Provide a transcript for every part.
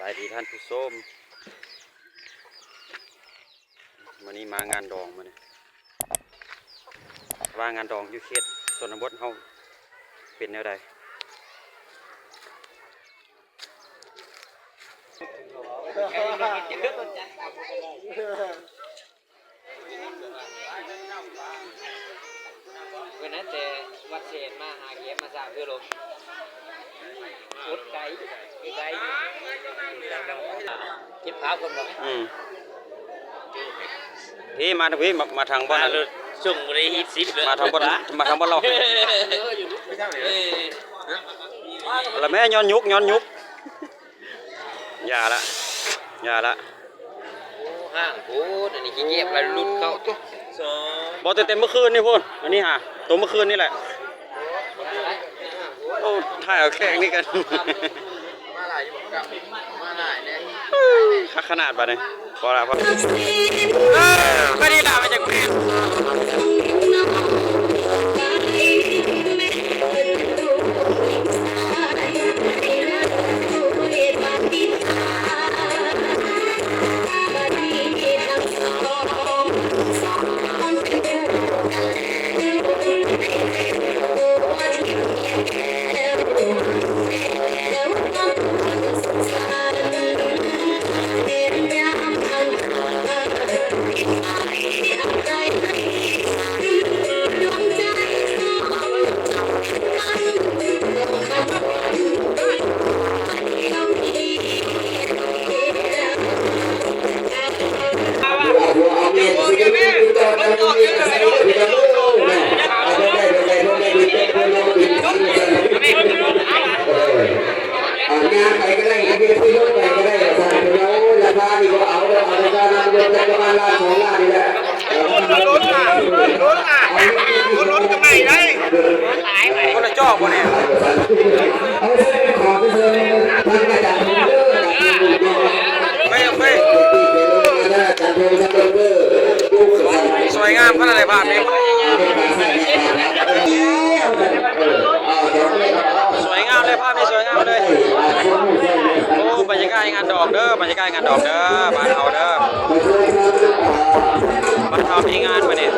บายดีท่านผู้ชมวันนี้มางานดองมาเนี่ยว่างานดองยุเขตสนบทเขาเป็นแนวใดวันนั้นแต่วัดเชนมาหาเก็ยมาสร้างเพื่อลงอดไก เก็บพาคนบอกอืมพี่มาทางพี่มามาทางบ้านนั้นส่งเลยฮิตซิปเลยมาทางบ้านมาทางบ้านเราแล้วแม่ย้อนยุกย้อนยุกอย่าละอย่าละห้างพูดอันนี้ขี้เกียจไปลุดเข้าตุ๊สองบอกเต็มๆเมื่อคืนนี่พูนอันนี้ฮะตัวเมื่อคืนนี่แหละโอ้ถ่ายเอาแค่นี้กัน มาหลายอยู่กับมาหลายเนี่ยคักขนาดบาดนี้พอละพอเออก็ดีละมาจากเพื่ อนคนละจอกวะเนี่ยไม่ไม่สวยงามขนาดไหนภาพนี้สวยงามเลยภาพนี้สวยงามเลยโอ้บรรยากาศงานดอกเด้อบ รรยากาศงานดอกเด้อบ้านเฮาเด้อบ้านเฮามีงานมาเนี่ย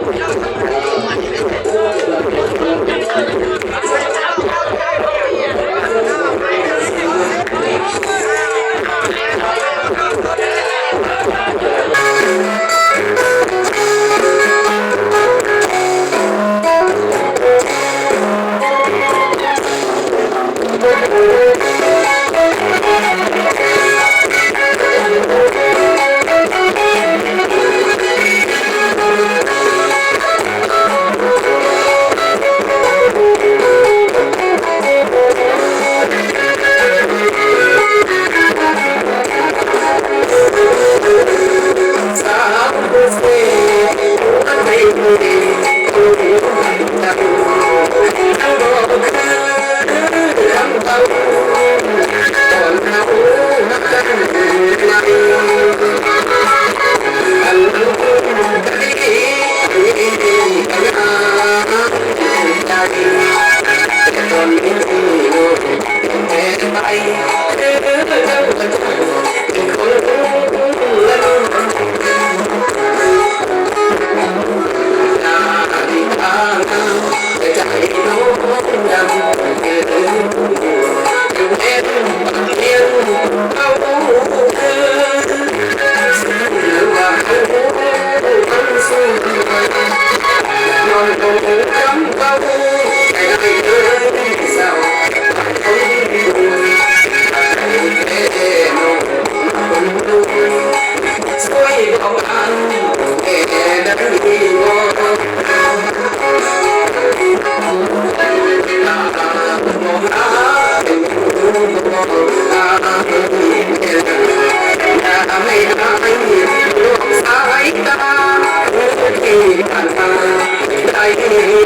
Thank you.